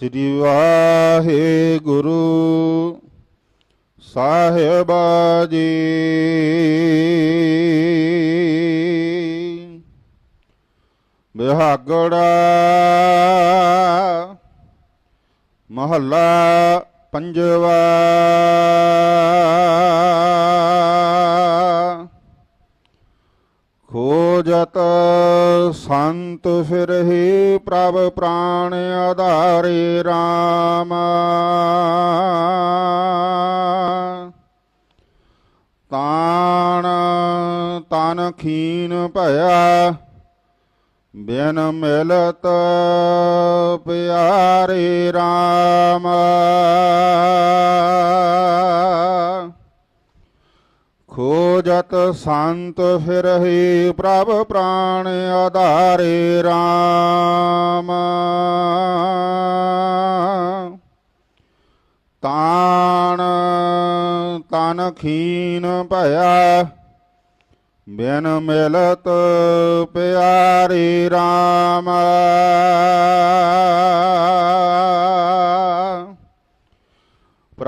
ਸ੍ਰੀ ਵਾਹਿਗੁਰੂ ਸਾਹਿਬ ਜੀ ਬਿਹਾਗੜਾ ਮਹੱਲਾ ਪੰਜਵਾ। ਜਤ ਸੰਤ ਫਿਰਹਿ ਪ੍ਰਭ ਪ੍ਰਾਣ ਆਧਾਰੇ RAM ਤਾਣ ਤਨ ਖੀਨ ਭਇਆ, ਬਿਨ ਮਿਲਤ ਪਿਆਰੇ RAM ਖੋਜਤ ਸੰਤ ਫਿਰਹਿ ਪ੍ਰਭ ਪ੍ਰਾਣ ਆਧਾਰੇ RAM ਤਾਣ ਤਨ ਖੀਨ ਭਇਆ, ਬਿਨ ਮਿਲਤ ਪਿਆਰੀ RAM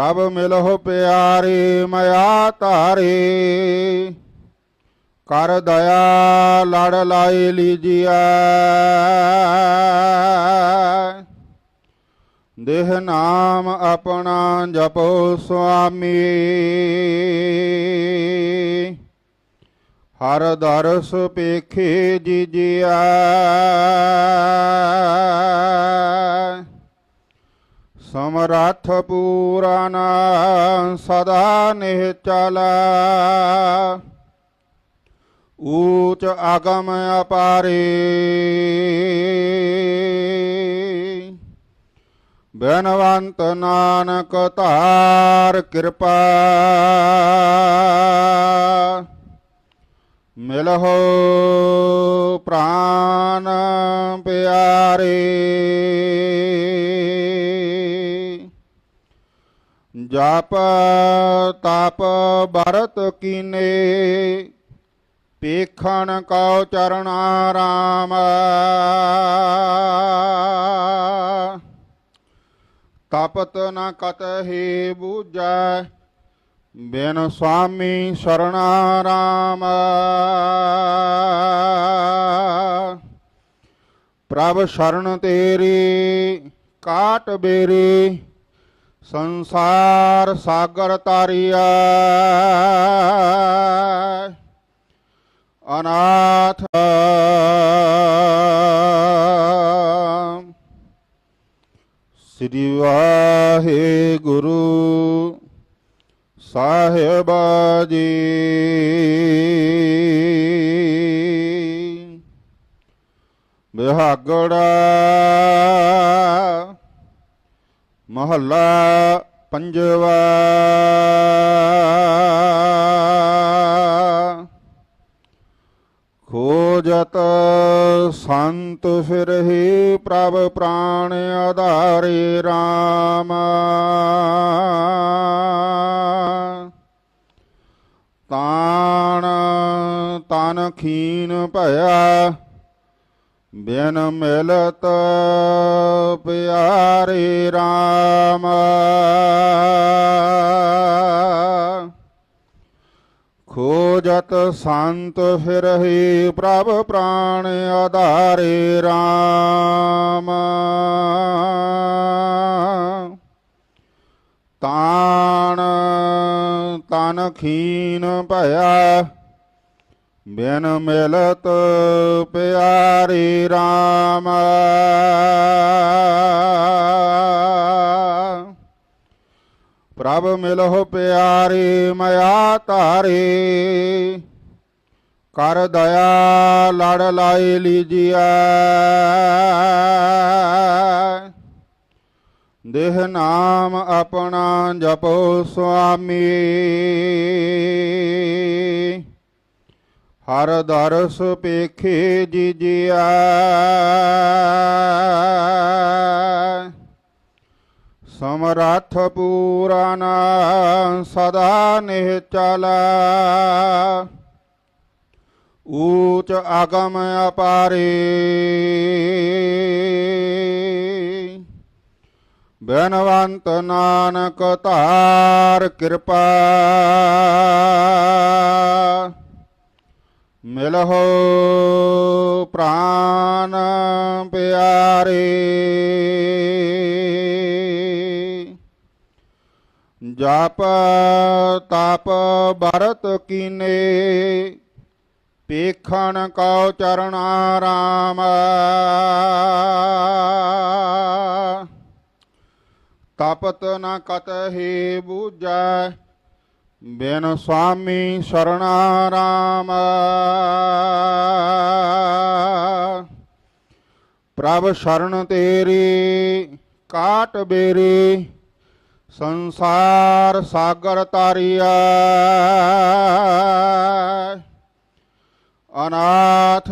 ਪ੍ਰਭ ਮਿਲਹੁ ਪਿਆਰੀ, ਮਾਇਆ ਤਾਰੇ ਕਰ ਦਇਆ, ਲੜ ਲਾਈ ਲੀਜੀਐ। ਦੇਹ ਨਾਮ ਆਪਣਾ ਜਪੋ ਸੁਆਮੀ। ਹਰ ਦਰਸ ਪੇਖੇ ਜੀਜਿਆ ਸਮਰੱਥ ਪੂਰਨ ਸਦਾ ਨਿਹਚਲ ਊਚ ਆਗਮ ਅਪਾਰੇ। ਬਨਵੰਤ ਨਾਨਕ ਧਾਰ ਕਿਰਪਾ। ਮਿਲਹੁ ਪ੍ਰਾਨ ਪਿਆਰੇ। ਜਪ ਤਪ ਬਰਤ ਕੀਨੇ, ਪੇਖਣ ਕਉ ਚਰਨ ਆਰਾਮ। ਤਪਤ ਨ ਕਤਹਿ ਬੂਝੈ, ਬਿਨ ਸੁਆਮੀ ਸ਼ਰਣਾਰਾਮ ਪ੍ਰਭ ਸ਼ਰਨ ਤੇਰੀ, ਕਾਟ ਬੇਰੀ ਸੰਸਾਰ ਸਾਗਰ ਤਾਰਿਆ ਅਨਾਥ। ਸ੍ਰੀ ਵਾਹਿਗੁਰੂ ਸਾਹਿਬ ਜੀ। ਬਿਹਾਗੜਾ ਮਹੱਲਾ ਪੰਜਵਾ। ਖੋਜਤ ਸੰਤ ਫਿਰਹਿ ਪ੍ਰਭ ਪ੍ਰਾਣ ਆਧਾਰੇ RAM ਤਾਣ ਤਨ ਖੀਨ ਭਇਆ ਬਿਨ ਮਿਲਤ ਪਿਆਰੇ RAM ਖੋਜਤ ਸੰਤ ਫਿਰਹਿ ਪ੍ਰਭ ਪ੍ਰਾਣ ਆਧਾਰੇ RAM ਤਾਣ ਤਨ ਖੀਨ ਭਇਆ ਬਿਨ ਮਿਲਤ ਪਿਆਰੀ RAM ਪ੍ਰਭ ਮਿਲਹੁ ਪਿਆਰੀ, ਮਾਇਆ ਤਾਰੇ ਕਰ ਦਇਆ ਲੜ ਲਾਈ ਲੀਜੀਐ। ਦੇਹ ਨਾਮ ਆਪਣਾ ਜਪੋ ਸੁਆਮੀ। ਹਰ ਦਰਸ ਪੇਖੇ ਜੀਜਿਆ। ਸਮਰੱਥ ਪੂਰਨ ਸਦਾ ਨਿਹਚਲ ਊਚ ਆਗਮ ਅਪਾਰੇ। ਬੈਨਵੰਤ ਨਾਨਕ ਧਾਰ ਕਿਰਪਾ। ਮਿਲਹੁ ਪ੍ਰਾਨ ਪਿਆਰੇ। ਜਪ ਤਪ ਬਰਤ ਕੀਨੇ, ਪੇਖਣ ਕਉ ਚਰਣਾ ਰਾਮ। ਤਪਤ ਨ ਕਤਹਿ ਬੂਝੈ ਬਿਨ ਸੁਆਮੀ ਸਰਣਾ ਰਾਮ ਪ੍ਰਭ ਸ਼ਰਨ ਤੇਰੀ ਕਾਟ ਬੇਰੀ ਸੰਸਾਰ ਸਾਗਰ ਤਾਰਿਆ ਅਨਾਥ